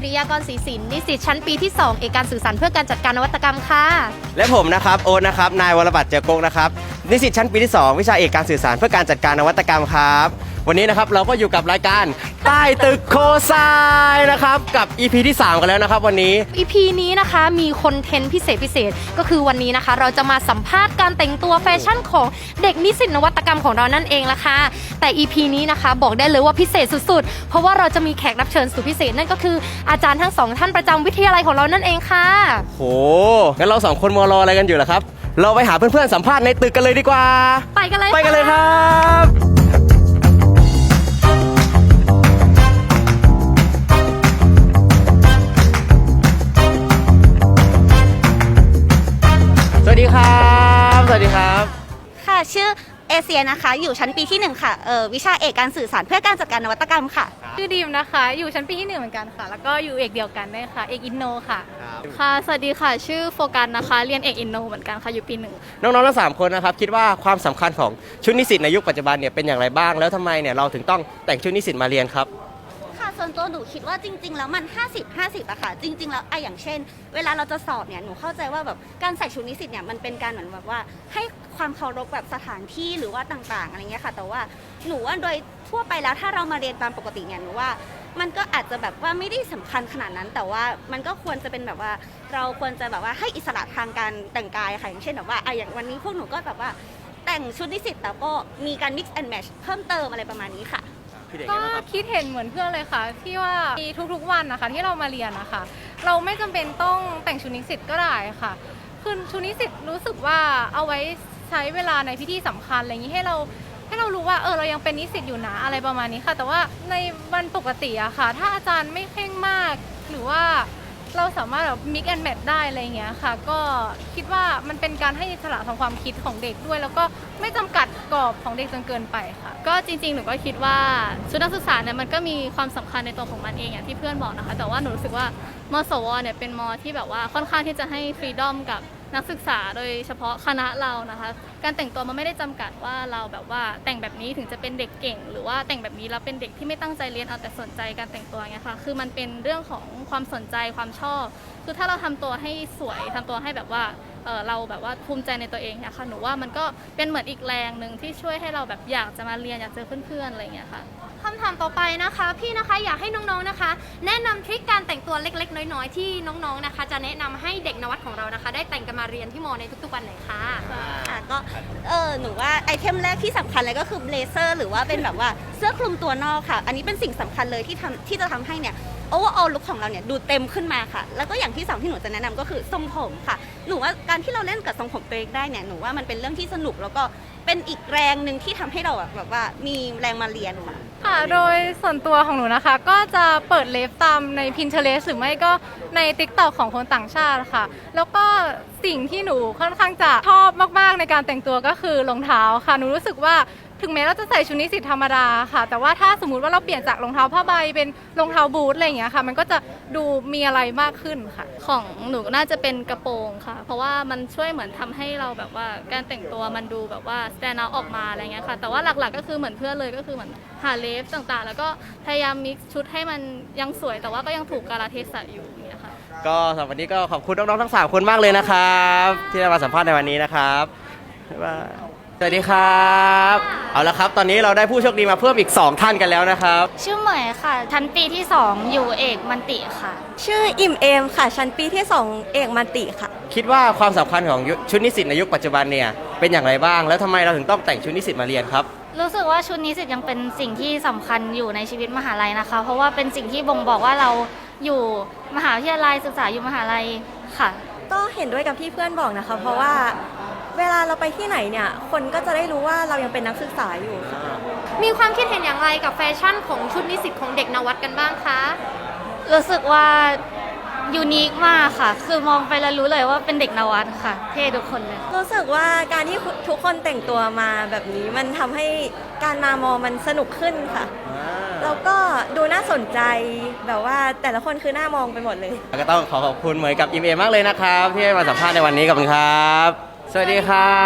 สิริยากรศรีสินนิสิตชั้นปีที่ 2 เอกการสื่อสารเพื่อการจัดการนวัตกรรมค่ะ และผมนะครับโอ๊ตนะครับนายวรบัตรเจอโกงนะครับนิสิตชั้นปีที่ 2 วิชาเอกการสื่อสารเพื่อการจัดการนวัตกรรมครับ วันนี้นะครับเราก็อยู่กับรายการใต้ตึกโคทรายนะครับกับ EP ที่ 3 กันแล้วนะครับ วันนี้ EP นี้นะคะมีคอนเทนต์พิเศษพิเศษก็คือวันนี้นะคะ เราจะมาสัมภาษณ์การแต่งตัวแฟชั่นของเด็กนิสิตนวัตกรรมของเรานั่นเองละค่ะแต่ EP นี้นะคะบอกได้เลยว่าพิเศษสุดๆ เพราะว่าเราจะมีแขกรับเชิญสุดพิเศษนั่นก็คืออาจารย์ทั้งสองท่านประจำวิทยาลัยของเรานั่นเองค่ะ โหงั้นเราสองคนมัวรออะไรกันอยู่ล่ะครับ เราไปหาเพื่อนๆสัมภาษณ์ในตึกกันเลยดีกว่า ไปกันเลยไปกันเลยคค่ะรับ เอเชียนะคะ อยู่ชั้นปีที่หนึ่งค่ะเออวิชาเอกการสื่อสารเพื่อการจัดการนวัตกรรมค่ะ ชื่อดีมนะคะ อยู่ชั้นปีที่หนึ่งเหมือนกันค่ะ แล้วก็อยู่เอกเดียวกันด้วยค่ะ เอกอินโนค่ะ ค่ะ สวัสดีค่ะ ชื่อโฟกัสนะคะ เรียนเอกอินโนเหมือนกันค่ะ อยู่ปีหนึ่ง น้องๆทั้งสามคนนะครับ คิดว่าความสำคัญของชุดนิสิตในยุคปัจจุบันเนี่ยเป็นอย่างไรบ้าง แล้วทำไมเนี่ยเราถึงต้องแต่งชุดนิสิตมาเรียนครับค่ะ ส่วนตัวหนูคิดว่าจริง ๆ แล้วมัน 50 50อะค่ะ จริง ๆ แล้วไอะอย่างเช่น เวลาเราจะสอบเนี่ยหนูเข้าใจว่าแบบการใส่ชุดนิสิตเนี่ยมันเป็นการเหมือนแบบว่าให้ความเคารพแบบสถานที่หรือว่าต่างๆอะไรเงี้ยค่ะ แต่ว่าหนูว่าโดยทั่วไปแล้วถ้าเรามาเรียนตามปกติเนี่ยหนูว่ามันก็อาจจะแบบว่าไม่ได้สำคัญขนาดนั้น แต่ว่ามันก็ควรจะเป็นแบบว่าเราควรจะแบบว่าให้อิสระทางการแต่งกายค่ะอย่างเช่นแบบว่าไอะอย่างวันนี้พวกหนูก็แบบว่าแต่งชุดนิสิตแต่ก็มีการ mix and match เพิ่มเติมอะไรประมาณนี้ค่ะ ก็คิดเห็นเหมือนเพื่อนเลยค่ะ ที่ว่ามีทุกๆวันนะคะที่เรามาเรียนนะคะ เราไม่จำเป็นต้องแต่งชุดนิสิตก็ได้ค่ะคือชุดนิสิตรู้สึกว่าเอาไว้ใช้เวลาในพิธีสำคัญอะไรอย่างนี้ให้เราให้เรารู้ว่าเออเรายังเป็นนิสิตอยู่นะอะไรประมาณนี้ค่ะ แต่ว่าในวันปกติอะค่ะ ถ้าอาจารย์ไม่เคร่งมากหรือว่า เราสามารถแบบ mix and match ได้อะไรอย่างเงี้ยค่ะ ก็คิดว่ามันเป็นการให้อิสระทางความคิดของเด็กด้วย แล้วก็ไม่จำกัดกรอบของเด็กจนเกินไปค่ะ ก็จริงๆหนูก็คิดว่าชุดนักศึกษาเนี่ยมันก็มีความสำคัญในตัวของมันเองอย่างที่เพื่อนบอกนะคะ แต่ว่าหนูรู้สึกว่ามสวเนี่ยเป็นมอที่แบบว่าค่อนข้างที่จะให้ฟรีดอมกับ นักศึกษาโดยเฉพาะคณะเรานะคะ การแต่งตัวมันไม่ได้จำกัดว่าเราแบบว่าแต่งแบบนี้ถึงจะเป็นเด็กเก่ง หรือว่าแต่งแบบนี้แล้วเป็นเด็กที่ไม่ตั้งใจเรียนเอาแต่สนใจการแต่งตัวเงี้ยค่ะคือมันเป็นเรื่องของความสนใจความชอบ คือถ้าเราทำตัวให้สวยทำตัวให้แบบว่าเเราแบบว่าภูมิใจในตัวเองเนี่ยค่ะหนูว่ามันก็เป็นเหมือนอีกแรงหนึ่งที่ช่วยให้เราแบบอยากจะมาเรียนอยากเจอเพื่อนๆอะไรอย่างเงี้ยค่ะ คำถามต่อไปนะคะ พี่นะคะอยากให้น้องๆนะคะ แนะนำทริคการแต่งตัวเล็กๆ น้อยๆ ที่น้องๆนะคะ จะแนะนำให้เด็กนวัดของเรานะคะ ได้แต่งกันมาเรียนที่มอในทุกๆวันไหนอยคะค่ะก็เออหนูว่าไอเทมแรกที่สำคัญเลยก็คือเบลเซอร์ หรือว่าเป็นแบบว่าเสื้อคลุมตัวนอกค่ะ อันนี้เป็นสิ่งสำคัญเลยที่ทำที่จะทำให้เนี่ยโอเวอร์ออลลุคของเราเนี่ยดูเต็มขึ้นมาค่ะ แล้วก็อย่างที่สองที่หนูจะแนะนำก็คือทรงผมค่ะ หนูว่าการที่เราเล่นกับทรงผมตัวเองได้เนี่ยหนูว่ามันเป็นเรื่องที่สนุกแล้วก็เป็นอีกแรงหนึ่งที่ทำให้เราแบบแบบว่ามีแรงมาเรียนค่ะ ค่ะ โดยส่วนตัวของหนูนะคะ ก็จะเปิดเลฟตามใน Pinterest หรือไม่ก็ใน TikTok ของคนต่างชาติค่ะ แล้วก็สิ่งที่หนูค่อนข้างจะชอบมาก ๆ ในการแต่งตัวก็คือรองเท้าค่ะ หนูรู้สึกว่า ถึงแม้เราจะใส่ชุดนิสิตธรรมดาค่ะ แต่ว่าถ้าสมมติว่าเราเปลี่ยนจากรองเท้าผ้าใบเป็นรองเท้าบูทอะไรอย่างเงี้ยค่ะ มันก็จะดูมีอะไรมากขึ้นค่ะ ของหนูน่าจะเป็นกระโปรงค่ะ เพราะว่ามันช่วยเหมือนทำให้เราแบบว่าการแต่งตัวมันดูแบบว่า stand out ออกมาอะไรเงี้ยค่ะ แต่ว่าหลักๆก็คือเหมือนเพื่อนเลยก็คือเหมือนหาเลฟต่างๆ แล้วก็พยายาม mix ชุดให้มันยังสวย แต่ว่าก็ยังถูกกาลเทศะอยู่อย่างเงี้ยค่ะ ก็สำหรับวันนี้ก็ขอบคุณน้องๆทั้งสามคนมากเลยนะครับ ที่ได้มาสัมภาษณ์ในวันนี้นะครับบ๊ายบาย สวัสดีครับ เอาละครับ ตอนนี้เราได้ผู้โชคดีมาเพิ่มอีก 2 ท่านกันแล้วนะครับ ชื่อเหมยค่ะ ชั้นปีที่ 2 อยู่เอกมันติค่ะ ชื่ออิ่มเอมค่ะ ชั้นปีที่ 2 เอกมันติค่ะ คิดว่าความสำคัญของยุชุดนิสิตในยุคปัจจุบันเนี่ยเป็นอย่างไรบ้าง แล้วทำไมเราถึงต้องแต่งชุดนิสิตมาเรียนครับ รู้สึกว่าชุดนี้สิทธิ์ยังเป็นสิ่งที่สำคัญอยู่ในชีวิตมหาลัยนะคะ เพราะว่าเป็นสิ่งที่บ่งบอกว่าเราอยู่มหาวิทยาลัยศึกษาอยู่มหาลัยค่ะ ก็เห็นด้วยกับที่เพื่อนบอกนะคะ เพราะว่าเวลาเราไปที่ไหนเนี่ย คนก็จะได้รู้ว่าเรายังเป็นนักศึกษาอยู่ค่ะมีความคิดเห็นอย่างไรกับแฟชั่นของชุดนิสิตของเด็กนวัดกันบ้างคะรู้สึกว่ายูนิคมากค่ะ คือมองไปแล้วรู้เลยว่าเป็นเด็กนวัดค่ะ เท่ทุกคนเลย รู้สึกว่าการที่ทุกคนแต่งตัวมาแบบนี้มันทำให้การมามอมันสนุกขึ้นค่ะ แล้วก็ดูน่าสนใจแบบว่าแต่ละคนคือหน้ามองไปหมดเลย ก็ต้องขอขอบคุณเหมยกับอิมเอมากเลยนะครับที่ให้มาสัมภาษณ์ในวันนี้ขอบคุณครับ สวัสดีครั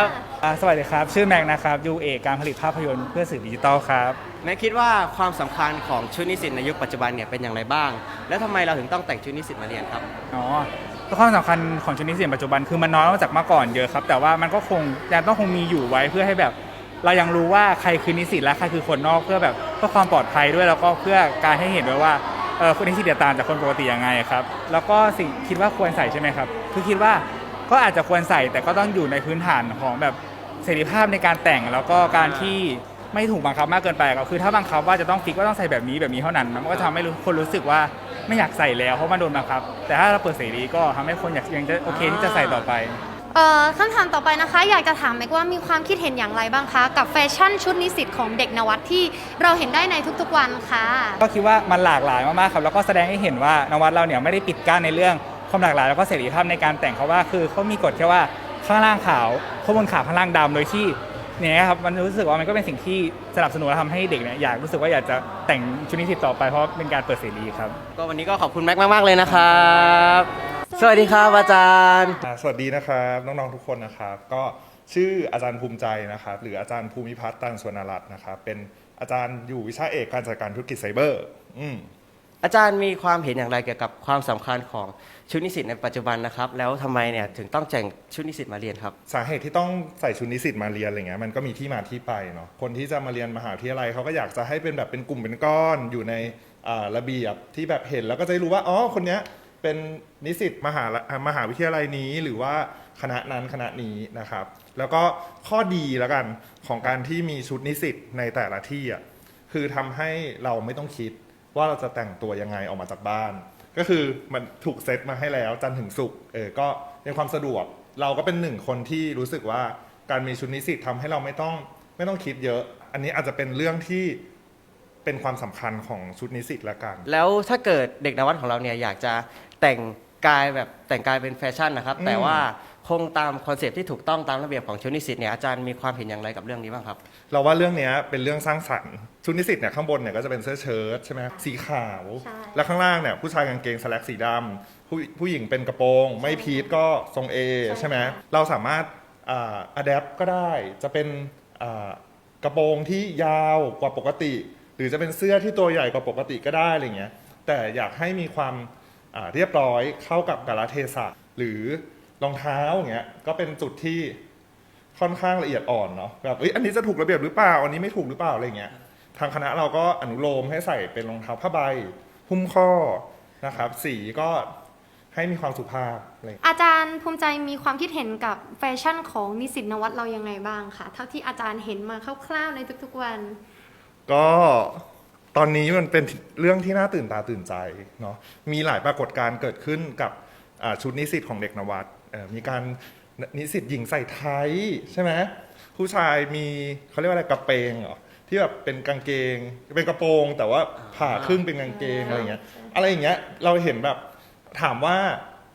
บอ่าสวัสดีครับ ชื่อแม็กนะครับอยู่เอกการผลิตภาพยนตร์เพื่อสื่อดิจิตอลครับ แม่คิดว่าความสำคัญของชุดนิสิตในยุคปัจจุบันเนี่ยเป็นอย่างไรบ้าง และทำไมเราถึงต้องแต่งชุดนิสิตมาเรียนครับ อ๋อความสำคัญของชุดนิสิตปัจจุบันคือมันน้อยลงจากเมื่อก่อนเยอะครับ แต่ว่ามันก็คงยังต้องคงมีอยู่ไว้เพื่อให้แบบ เรายังรู้ว่าใครคือนิสิตและใครคือคนนอกเพื่อแบบเพื่อความปลอดภัยด้วยแล้วก็เพื่อการให้เห็นด้วยว่าเออคนนิสิตเนี่ยต่างจากคนปกติยังไงครับ แล้วก็สิ่งคิดว่าควรใส่ใช่ไหมครับ คือคิดว่าก็อาจจะควรใส่แต่ก็ต้องอยู่ในพื้นฐานของแบบเสรีภาพในการแต่งแล้วก็การที่ไม่ถูกบังคับมากเกินไปครับคือถ้าบังคับว่าจะต้องฟิกว่าต้องใส่แบบนี้แบบนี้เท่านั้น มันก็ทำให้คนรู้สึกว่าไม่อยากใส่แล้วเพราะมันโดนบังคับ แต่ถ้าเราเปิดเสรีก็ทำให้คนอยากยังจะโอเคที่จะใส่ต่อไป เอ่อคำถามต่อไปนะคะ อยากจะถามแม็กว่ามีความคิดเห็นอย่างไรบ้างคะ กับแฟชั่นชุดนิสิตของเด็กนวัดที่เราเห็นได้ในทุกๆวันค่ะ ก็คิดว่ามันหลากหลายมากๆครับ แล้วก็แสดงให้เห็นว่านวัดเราเนี่ยไม่ได้ปิดกั้นในเรื่องความหลากหลายแล้วก็เสรีภาพในการแต่งเขาว่าคือเขามีกฎแค่ว่าข้างล่างขาวข้างบนขาวข้างล่างดำโดยที่เนี่ยครับมันรู้สึกว่ามันก็เป็นสิ่งที่สนับสนุนและทำให้เด็กเนี่ยอยากรู้สึกว่าอยากจะแต่งชุดนิสิตต่อไปเพราะเป็นการเปิดเสรีครับ ก็วันนี้ก็ขอบคุณแม็กมาก ๆ เลยนะครับ สวัสดีครับอาจารย์ อ่าสวัสดีนะครับน้องๆทุกคนนะครับก็ชื่ออาจารย์ภูมิใจนะครับหรืออาจารย์ภูมิพัฒน์ตันสวรรณรัตน์นะครับเป็นอาจารย์อยู่วิชาเอกการจัดการธุรกิจไซเบอร์อืมอาจารย์มีความเห็นอย่างไรเกี่ยวกับความสำคัญของชุดนิสิตในปัจจุบันนะครับ แล้วทำไมเนี่ยถึงต้องแต่งชุดนิสิตมาเรียนครับ สาเหตุที่ต้องใส่ชุดนิสิตมาเรียนอะไรเงี้ยมันก็มีที่มาที่ไปเนาะคนที่จะมาเรียนมหาวิทยาลัยเขาก็อยากจะให้เป็นแบบเป็นกลุ่มเป็นก้อนอยู่ในอ่าระเบียบที่แบบเห็นแล้วก็จะได้รู้ว่าอ๋อคนเนี้ย เป็นนิสิตมหามหาวิทยาลัยนี้หรือว่าคณะนั้นคณะนี้นะครับ แล้วก็ข้อดีแล้วกันของการที่มีชุดนิสิตในแต่ละที่อะคือทำให้เราไม่ต้องคิดว่าเราจะแต่งตัวยังไงออกมาจากบ้าน ก็คือมันถูกเซตมาให้แล้วจันทร์ถึงศุกร์เออก็ในความสะดวก เราก็เป็นหนึ่งคนที่รู้สึกว่าการมีชุดนิสิตทำให้เราไม่ต้องไม่ต้องคิดเยอะ อันนี้อาจจะเป็นเรื่องที่เป็นความสำคัญของชุดนิสิตละกัน แล้วถ้าเกิดเด็กนวัดของเราเนี่ยอยากจะ แต่งกายแบบแต่งกายเป็นแฟชั่นนะครับอืมแต่ว่าคงตามคอนเซปต์ที่ถูกต้องตามระเบียบของชุดนิสิตเนี่ยอาจารย์มีความเห็นอย่างไรกับเรื่องนี้บ้างครับ เราว่าเรื่องเนี้ยเป็นเรื่องสร้างสรรค์ชุดนิสิตเนี่ยข้างบนเนี่ยก็จะเป็นเสื้อเชิ้ตใช่ไหมสีขาว ใช่ แล้วข้างล่างเนี่ยผู้ชายกางเกงสแลกสีดำผู้ผู้หญิงเป็นกระโปรง ไม่พีทก็ทรงเอใช่ไหมเราสามารถอ่าอัดแอปก็ได้จะเป็นอ่ากระโปรงที่ยาวกว่าปกติ หรือจะเป็นเสื้อที่ตัวใหญ่กว่าปกติก็ได้อะไรเงี้ยแต่อยากให้มีความอ่า เรียบร้อยเข้ากับกาลเทศะหรือรองเท้าอย่างเงี้ยก็เป็นจุดที่ค่อนข้างละเอียดอ่อนเนาะแบบเอ้ยอันนี้จะถูกระเบียบหรือเปล่าอันนี้ไม่ถูกหรือเปล่าอะไรเงี้ยทางคณะเราก็อนุโลมให้ใส่เป็นรองเท้าผ้าใบ หุ้มข้อนะครับ สีก็ให้มีความสุภาพอะไรอาจารย์ภูมิใจมีความคิดเห็นกับแฟชั่นของนิสิตนวัดเรายังไงบ้างคะเท่าที่อาจารย์เห็นมาคร่าวๆในทุกๆวัน ก็ ตอนนี้มันเป็นเรื่องที่น่าตื่นตาตื่นใจเนาะมีหลายปรากฏการณ์เกิดขึ้นกับอ่าชุดนิสิตของเด็กนวัดเอ่อมีการนิสิตหญิงใส่ไทยใช่ไหมผู้ชายมีเขาเรียกว่าอะไรกระเปงเหรอที่แบบเป็นกางเกงเป็นกระโปรง แต่ว่าผ่าครึ่งเป็นกางเกงอะไรอย่างเงี้ยอะไรอย่างเงี้ยเราเห็นแบบถามว่า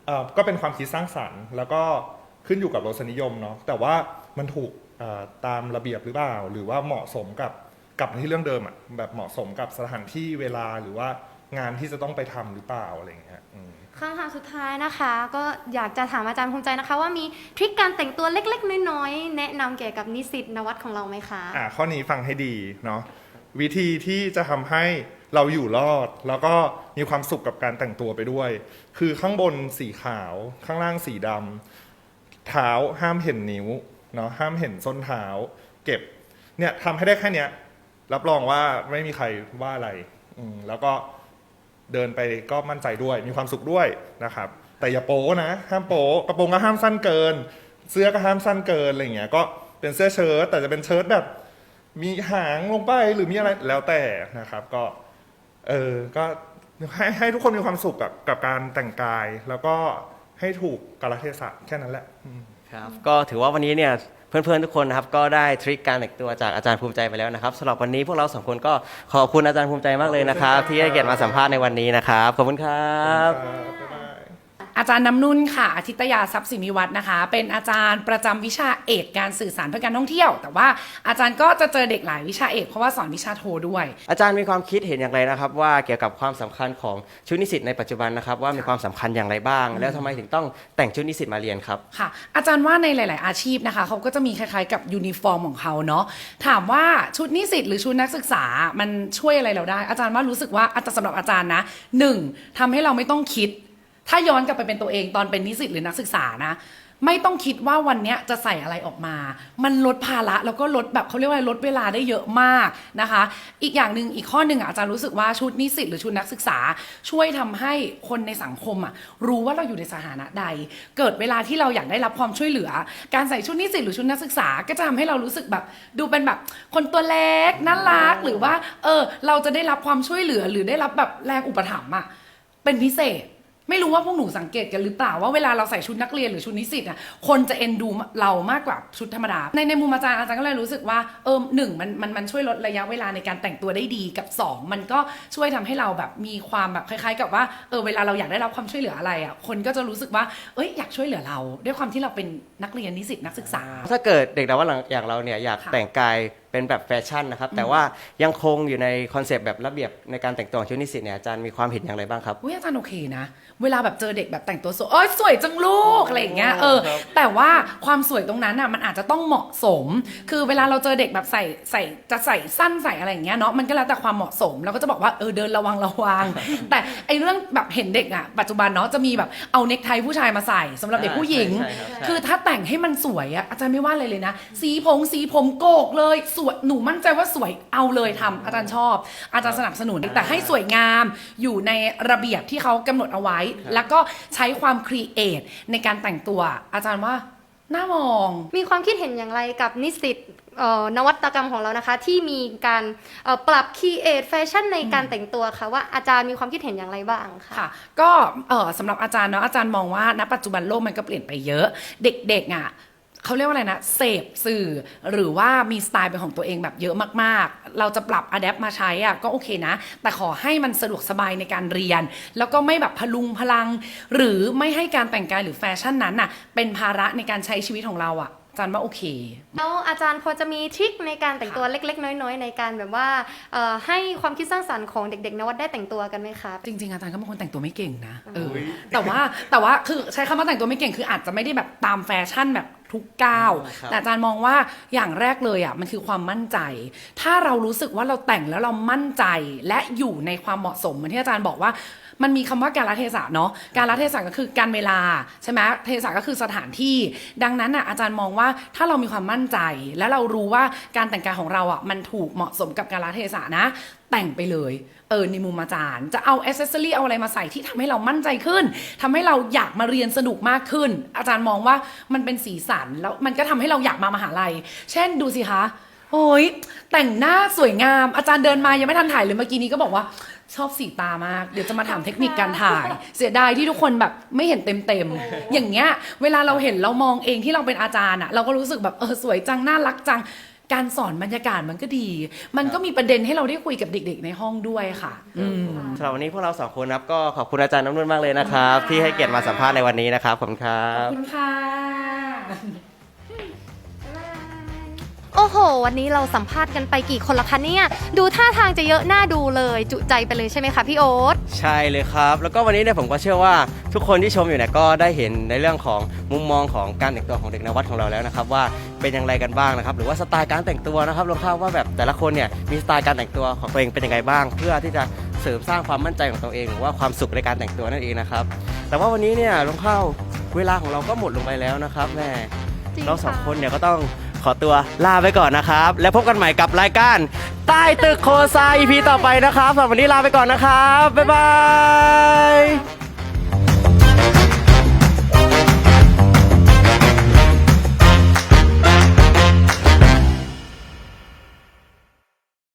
เอ่อก็เป็นความคิดสร้างสรรค์ แล้วก็ขึ้นอยู่กับรสนิยมเนาะแต่ว่ามันถูกเอ่อตามระเบียบหรือเปล่า หรือว่าเหมาะสมกับ กลับมาที่เรื่องเดิมอะแบบเหมาะสมกับสถานที่เวลาหรือว่างานที่จะต้องไปทำหรือเปล่าอะไรอย่างเงี้ยอืม คำถามสุดท้ายนะคะ ก็อยากจะถามอาจารย์ภูมิใจนะคะ ว่ามีทริคการแต่งตัวเล็กๆ น้อยๆ แนะนำเกี่ยวกับนิสิตนวัดของเราไหมคะ อ่าข้อนี้ฟังให้ดีเนาะวิธีที่จะทำให้เราอยู่รอด แล้วก็มีความสุขกับการแต่งตัวไปด้วย คือข้างบนสีขาวข้างล่างสีดำเท้าห้ามเห็นนิ้วเนาะห้ามเห็นส้นเท้า เก็บเนี่ยทำให้ได้แค่เนี้ย รับรองว่าไม่มีใครว่าอะไรอืมแล้วก็เดินไปก็มั่นใจด้วย มีความสุขด้วยนะครับ แต่อย่าโป๊นะ ห้ามโป๊กระโปรงก็ห้ามสั้นเกิน เสื้อก็ห้ามสั้นเกินอะไรอย่างเงี้ย ก็เป็นเสื้อเชิ้ตแต่จะเป็นเชิ้ตแบบ มีหางลงไปหรือมีอะไรแล้วแต่นะครับ ก็ เออก็ให้ให้ทุกคนมีความสุขกับกับการแต่งกาย แล้วก็ให้ถูกกาลเทศะแค่นั้นแหละอืม ครับก็ถือว่าวันนี้เนี่ย เพื่อนๆทุกคนนะครับก็ได้ทริคการแต่งตัวจากอาจารย์ภูมิใจไปแล้วนะครับสำหรับวันนี้พวกเราสองคนก็ขอบคุณอาจารย์ภูมิใจมากเลยนะครับ ที่ให้เกียรติมาสัมภาษณ์ในวันนี้นะครับขอบคุณครับบ๊ายบ อาจารย์น้ำนุ่นค่ะอาทิตยาทรัพย์สินิวัฒน์นะคะ เป็นอาจารย์ประจำวิชาเอกการสื่อสารเพื่อการท่องเที่ยว แต่ว่าอาจารย์ก็จะเจอเด็กหลายวิชาเอกเพราะว่าสอนวิชาโทด้วย อาจารย์มีความคิดเห็นอย่างไรนะครับ ว่าเกี่ยวกับความสำคัญของชุดนิสิตในปัจจุบันนะครับว่ามีความสำคัญอย่างไรบ้าง แล้วทำไมถึงต้องแต่งชุดนิสิตมาเรียนครับค่ะ อาจารย์ว่าในหลาย ๆ อาชีพนะคะเขาก็จะมีคล้าย ๆ กับยูนิฟอร์มของเขาเนาะถามว่าชุดนิสิตหรือชุดนักศึกษามันช่วยอะไรเราได้ อาจารย์ว่ารู้สึกว่าอาจารย์สำหรับอาจารย์นะหนึ่งทำให้เราไม่ต้องคิด ถ้าย้อนกลับไปเป็นตัวเองตอนเป็นนิสิตหรือนักศึกษานะ ไม่ต้องคิดว่าวันนี้จะใส่อะไรออกมา มันลดภาระแล้วก็ลดแบบเขาเรียกว่าลดเวลาได้เยอะมากนะคะ อีกอย่างหนึ่งอีกข้อหนึ่งอาจารย์รู้สึกว่าชุดนิสิตหรือชุดนักศึกษา ช่วยทำให้คนในสังคมอะรู้ว่าเราอยู่ในสถานะใด เกิดเวลาที่เราอยากได้รับความช่วยเหลือ การใส่ชุดนิสิตหรือชุดนักศึกษา ก็จะทำให้เรารู้สึกแบบดูเป็นแบบคนตัวเล็กน่ารักหรือว่า เออ เราจะได้รับความช่วยเหลือหรือได้รับแบบแรงอุปถัมภ์อะเป็นพิเศษ ไม่รู้ว่าพวกหนูสังเกตกันหรือเปล่าว่าเวลาเราใส่ชุดนักเรียนหรือชุดนิสิตอะคนจะเอ็นดูเรามากกว่าชุดธรรมดา ในในมุมอาจารย์อาจารย์ก็เลยรู้สึกว่าเออหนึ่งมันมันมันช่วยลดระยะเวลาในการแต่งตัวได้ดีกับสองมันก็ช่วยทำให้เราแบบมีความแบบคล้ายๆ กับว่าเออเวลาเราอยากได้รับความช่วยเหลืออะไรอะคนก็จะรู้สึกว่าเอ้ยอยากช่วยเหลือเรา ด้วยความที่เราเป็นนักเรียนนิสิตนักศึกษา ถ้าเกิดเด็กดาวว่าอย่างเราเนี่ยอยากค่ะแต่งกายเป็นแบบแฟชั่นนะครับแต่ว่ายังคงอยู่ในคอนเซปต์แบบระเบียบในการแต่งตัวของชุดนิสิตเนี่ยอาจารย์มีความเห็นอย่างไรบ้างครับอุ้ยอาจารย์โอเคนะ เวลาแบบเจอเด็กแบบแต่งตัวสวยเอ้ยสวยจังลูกอะไรอย่างเงี้ยเออแต่ว่าความสวยตรงนั้นอะมันอาจจะต้องเหมาะสม คือเวลาเราเจอเด็กแบบใส่ใส่จะใส่สั้นใส่อะไรอย่างเงี้ยเนาะมันก็แล้วแต่ความเหมาะสมเราก็จะบอกว่าเออเดินระวังระวัง แต่ไอเรื่องแบบเห็นเด็กอะปัจจุบันเนาะจะมีแบบเอาเนคไทผู้ชายมาใส่สำหรับเด็กผู้หญิง ใช่ใช่ครับใช่ คือถ้าแต่งให้มันสวยอะอาจารย์ไม่ว่าเลยเลยนะ สีผมสีผมโกกเลยสวยหนูมั่นใจว่าสวยเอาเลยทำอาจารย์ชอบ อาจารย์สนับสนุนแต่ให้สวยงามอยู่ในระเบียบที่เขากำหนดเอาไว้แล้วก็ใช้ความครีเอทในการแต่งตัว อาจารย์ว่าน่ามอง มีความคิดเห็นอย่างไรกับนิสิตเอ่อนวัตกรรมของเรานะคะ ที่มีการเอ่อปรับคีเอทแฟชั่นในการแต่งตัวค่ะว่าอาจารย์มีความคิดเห็นอย่างไรบ้างคะค่ะก็เออสำหรับอาจารย์เนาะอาจารย์มองว่าณปัจจุบันโลกมันก็เปลี่ยนไปเยอะ เด็กๆอะ เขาเรียกว่าอะไรนะเสพสื่อ หรือว่ามีสไตล์เป็นของตัวเองแบบเยอะมากๆ เราจะปรับอะแดปมาใช้อะก็โอเคนะ แต่ขอให้มันสะดวกสบายในการเรียน แล้วก็ไม่แบบพลุงพลัง หรือไม่ให้การแต่งกายหรือแฟชั่นนั้นน่ะเป็นภาระในการใช้ชีวิตของเราอะอาจารย์ว่าโอเค แล้วอาจารย์พอจะมีทริคในการแต่งตัวเล็ก ๆ น้อย ๆ ในการแบบว่าเอ่อให้ความคิดสร้างสรรค์ของเด็ก ๆ นวัดได้แต่งตัวกันไหมคะจริง ๆ อาจารย์ก็เป็นคนแต่งตัวไม่เก่งนะเออแต่ว่าแต่ว่าคือใช้คำว่าแต่งตัวไม่เก่งคืออาจจะไม่ได้แบบตามแฟชั่นแบบ ทุกก้าวอ๋อครับ แต่อาจารย์มองว่าอย่างแรกเลยอะมันคือความมั่นใจ ถ้าเรารู้สึกว่าเราแต่งแล้วเรามั่นใจและอยู่ในความเหมาะสมเหมือนที่อาจารย์บอกว่า มันมีคำว่าการละเทศะเนาะการละเทศะก็คือการเวลาใช่ไหมเทศะก็คือสถานที่ ดังนั้นอะอาจารย์มองว่าถ้าเรามีความมั่นใจ และเรารู้ว่าการแต่งกายของเราอะมันถูกเหมาะสมกับการละเทศะนะ แต่งไปเลยเออในมุมอาจารย์ จะเอาอ c เซสซอรี่เอาอะไรมาใส่ที่ทำให้เรามั่นใจขึ้นทำให้เราอยากมาเรียนสนุกมากขึ้น อาจารย์มองว่ามันเป็นสีสันแล้วมันก็ทำให้เราอยากมามหาลัย เช่นดูสิคะ โอ้ยแต่งหน้าสวยงาม อาจารย์เดินมายังไม่ทันถ่ายเลยเมื่อกี้นี้ก็บอกว่าชอบสีตามาก เดี๋ยวจะมาถามเทคนิคการถ่าย เสียดายที่ทุกคนแบบไม่เห็นเต็มๆอย่างเงี้ย เวลาเราเห็นเรามองเองที่เราเป็นอาจารย์อะเราก็รู้สึกแบบเออสวยจังน่ารักจัง การสอนบรรยากาศมันก็ดี มันก็มีประเด็นให้เราได้คุยกับเด็ก ๆ ในห้องด้วยค่ะอืมสำหรับวันนี้พวกเราสองคนนะครับก็ขอบคุณอาจารย์น้ำนุ่นมากเลยนะครับ ที่ให้เกียรติมาสัมภาษณ์ในวันนี้นะครับขอบคุณครัขอบบคุณค่ะ โอ้โห วันนี้เราสัมภาษณ์กันไปกี่คนละคะเนี่ย ดูท่าทางจะเยอะน่าดูเลย จุใจไปเลยใช่ไหมคะพี่โอ๊ต ใช่เลยครับ แล้วก็วันนี้เนี่ยผมก็เชื่อว่าทุกคนที่ชมอยู่เนี่ยก็ได้เห็นในเรื่องของมุมมองของการแต่งตัวของเด็กนวัดของเราแล้วนะครับว่าเป็นอย่างไรกันบ้างนะครับหรือว่าสไตล์การแต่งตัวนะครับลองเข้าว่าแบบแต่ละคนเนี่ยมีสไตล์การแต่งตัวของตัวเองเป็นยังไงบ้าง เพื่อที่จะเสริมสร้างความมั่นใจของตัวเอง หรือว่าความสุขในการแต่งตัวนั่นเองนะครับแต่ว่าวันนี้เนี่ยลองเข้าเวลาของเราก็หมดลงไปแล้วนะครับแม่จริงเราสองค่ะ คนเนี่ยก็ต้อง ขอตัวลาไปก่อนนะครับ แล้วพบกันใหม่กับรายการ ใต้ตึกโคไซา EP ต่อไปนะครับสำหรับวันนี้ลาไปก่อนนะครับ บ๊ายบาย